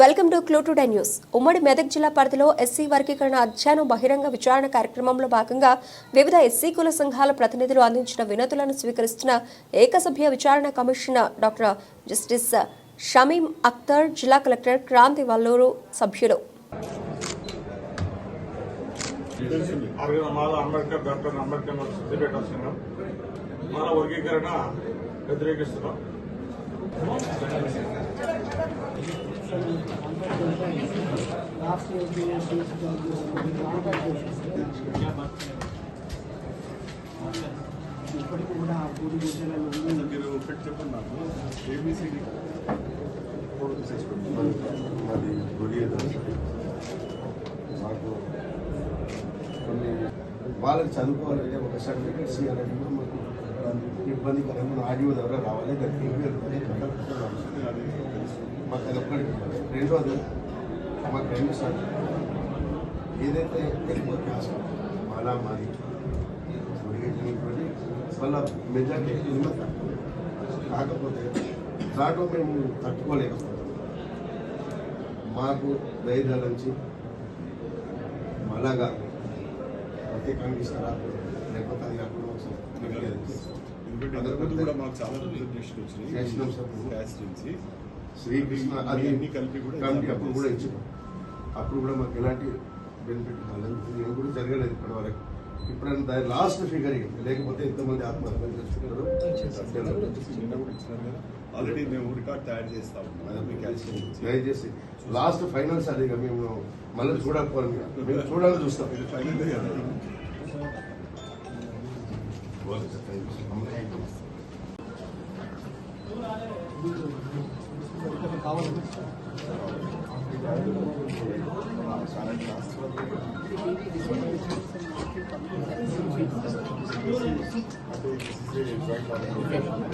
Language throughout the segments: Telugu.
Welcome to clue today news. ఉమ్మడి మెదక్ జిల్లా పరిధిలో ఎస్సీ వర్గీకరణ అధ్యయనం బహిరంగ విచారణ కార్యక్రమంలో భాగంగా వివిధ ఎస్సీ కుల సంఘాల ప్రతినిధులు అందించిన వినతులను స్వీకరిస్తున్న ఏకసభ్య విచారణ commissioner doctor justice Shamim Akhtar జిల్లా కలెక్టర్ క్రాంతి వల్లూరు సభ్యులు. ఆరుగురు మాల లాస్ట్ అంబేద్కర్ సిద్దిపేట ఇప్పటికి కూడా ఆ పూరి గుడ్డలలో ఉంది. మీరు ఒకటి చెప్పండి నాకు ఏబిసిడి మరి గురి మాకు కొన్ని వాళ్ళకి చదువుకోవాలంటే ఒక సర్టిఫికేట్ ఇవ్వాలంటే కూడా మాకు ఇబ్బందికరంగా ఆడియో ద్వారా రావాలి దానికి ఈమెయిల్ ద్వారా కండక్ట్ అవసరం. అది మాకు అది ఒక్కటి రెండోది మాకు రెండు సార్లు ఏదైతే ఎక్కువ క్లాస్ మాలా మాది వాళ్ళ మెజార్టీ కాకపోతే దాంట్లో మేము తట్టుకోలేకపోతాం మాకు ధైర్యాల నుంచి మళ్ళాగా ప్రత్యేకంగా ఇస్తారా? లేకపోతే అది కాకుండా ఒకసారి చేసినాం సార్. క్యాస్ట్ నుంచి శ్రీకృష్ణ అది అన్ని కలిపి కూడా కమిటీ అప్పుడు కూడా ఇచ్చినాం అప్పుడు కూడా మాకు ఎలాంటి బెనిఫిట్ కాలేదు ఏం కూడా జరగలేదు ఇప్పటి వరకు. ఇప్పుడు దాని లాస్ట్ ఫిగర్ ఇవ్వండి. లేకపోతే ఎంతమంది ఆత్మహత్యలు చేసుకున్నారో నిన్న కూడా ఇచ్చినారు కదా ఆల్రెడీ మేము రికార్డ్ తయారు చేస్తా ఉన్నాం. అది మీకు క్యాల్షియం నుంచి దయచేసి లాస్ట్ ఫైనల్స్ అదే ఇక మేము మళ్ళీ చూడకపోవాలి మీరు. మేము చూడాలని చూస్తాం. ఇది ఫైనల్ కదా? ఇక్కడ కావాలి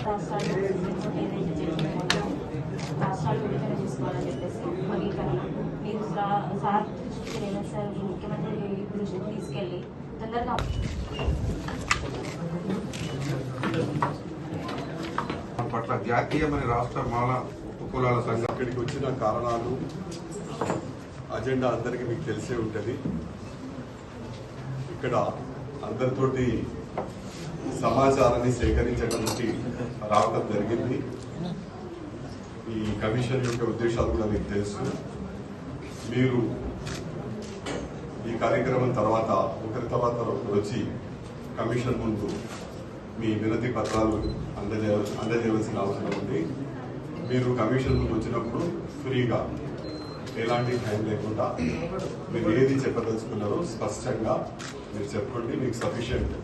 రాష్ట్రాలు ఏదైతే చేసుకుంటామో రాష్ట్రాలు విడుదల చేసుకోవాలని చెప్పేసి వర్గీకరణ మీరు సా- సార్ దృష్టికి రేవంత్ సార్ ముఖ్యమంత్రి దృష్టికి తీసుకెళ్ళి తొందరగా పట్ల జాతీయ మరియు రాష్ట్ర మాల కులాల సంఘం ఇక్కడికి వచ్చిన కారణాలు అజెండా అందరికీ మీకు తెలిసే ఉంటుంది. ఇక్కడ అందరితోటి సమాచారాన్ని సేకరించడానికి రావడం జరిగింది. ఈ కమిషన్ యొక్క ఉద్దేశాలు కూడా మీకు తెలుసు. మీరు ఈ కార్యక్రమం తర్వాత ఒకరి తర్వాత ఒకరు వచ్చి కమిషన్ ముందు మీ వినతి పత్రాలు అందజేయ అందజేయవలసిన అవసరం ఉంది. మీరు కమిషన్ వచ్చినప్పుడు ఫ్రీగా ఎలాంటి టైం లేకుండా మీరు ఏది చెప్పదలుచుకున్నారో స్పష్టంగా మీరు చెప్పండి మీకు సఫిషియంట్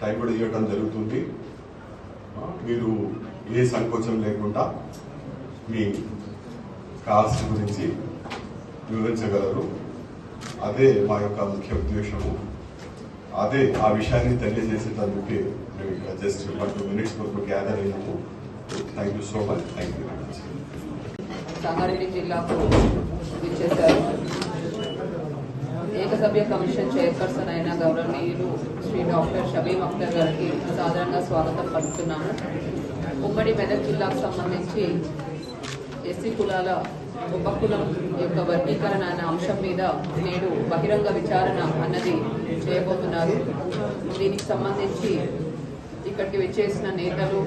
టైం కూడా ఇవ్వడం జరుగుతుంది. మీరు ఏ సంకోచం లేకుండా మీ కాస్ట్ గురించి వివరించగలరు. అదే మా యొక్క ముఖ్య ఉద్దేశము. అదే ఆ విషయాన్ని తెలియజేసేటందుకే మేము ఇక్కడ జస్ట్ వన్ టూ మినిట్స్ వరకు gather అయినాము. Thank you so much thank you Sangareddy జిల్లాకు ఇచ్చేశారు ఏకసభ్య కమిషన్ చైర్పర్సన్ అయిన గౌరవనీయులు శ్రీ డాక్టర్ షబీమ్ అఖ్తర్ గారికి సాధారణంగా స్వాగతం పలుకుతున్నాను ఉమ్మడి మెదక్ జిల్లాకు సంబంధించి ఎస్సీ కులాల ఉపకులం యొక్క వర్గీకరణ అనే అంశం మీద నేడు బహిరంగ విచారణ అన్నది చేయబోతున్నారు. దీనికి సంబంధించి ఇక్కడికి వచ్చేసిన నేతలు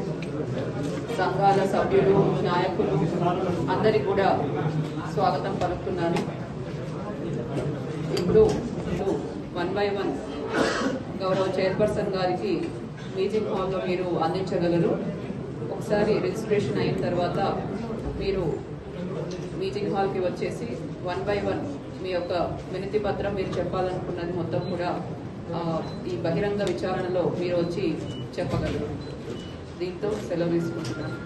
సంఘాల సభ్యులు నాయకులు అందరికి కూడా స్వాగతం పలుకుతున్నాను. ఇప్పుడు వన్ బై వన్ గౌరవ చైర్పర్సన్ గారికి మీటింగ్ హాల్లో మీరు అందించగలరు. ఒకసారి రిజిస్ట్రేషన్ అయిన తర్వాత మీరు మీటింగ్ హాల్కి వచ్చేసి వన్ బై వన్ మీ యొక్క వినతి పత్రం మీరు చెప్పాలనుకున్నది మొత్తం కూడా ఈ బహిరంగ విచారణలో మీరు వచ్చి చెప్పగలరు. దీంతో సెలవు తీసుకుంటున్నాను.